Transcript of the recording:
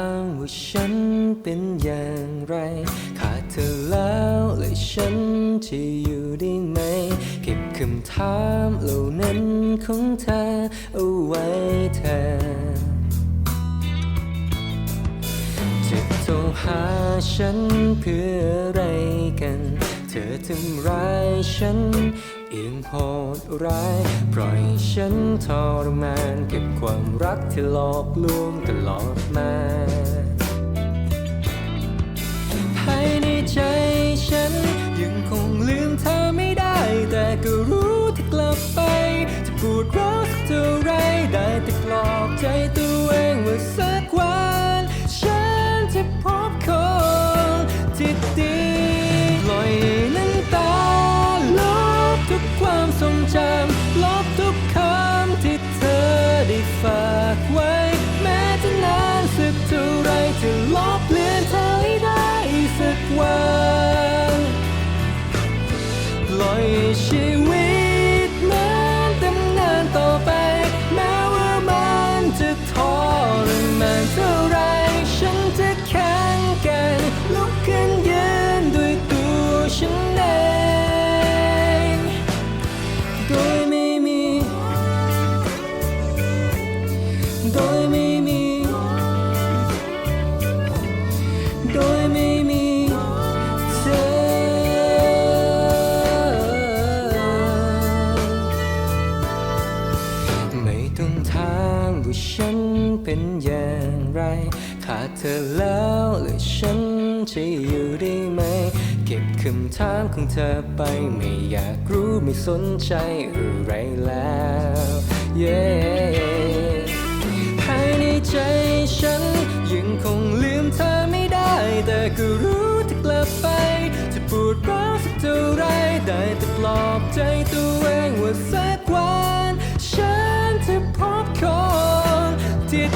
ามว่าฉันเป็นอย่างไร ขาดเธอแล้วเลยฉันจะอยู่ได้ไหม เก็บคำถามเหล่านั้นของเธอเอาไว้เธอจะโทรหาฉันเพื่ออะไรกัน ทำร้ายฉันเอียงโหดร้าย ปล่อยฉันทรมานเกับความรักที่หลอกลวงตลอดมาภายในใจฉันยังคงลืมเธอไม่ได้ แต่ก็รู้ที่กลับไป จะปวดรักเท่าไรได้แต่ปลอบใจตัวเองว่าสักวัน ฉันจะพบคนที่ดี ทรงจำลบทุกคำที่เธอได้ฝากไว้ แม้จะนานสักเท่าไรจะลบเลือนเธอให้ได้สักวันปล่อยชีวิต โดยไม่มี โดยไม่มีเธอ ไม่ต้องถามว่าฉันเป็นอย่างไร ขาดเธอแล้วหรือฉันจะอยู่ได้ไหม เก็บคำถามของเธอไปไม่อยากรู้ไม่สนใจอะไรแล้ว yeah ใจฉัน ยังคงลืมเธอไม่ได้ แต่ก็รู้ที่กลับไป จะปวดร้าวสักเท่าไรได้แต่ปลอบใจตัวเองว่าสักวัน ฉันจะพบคนที่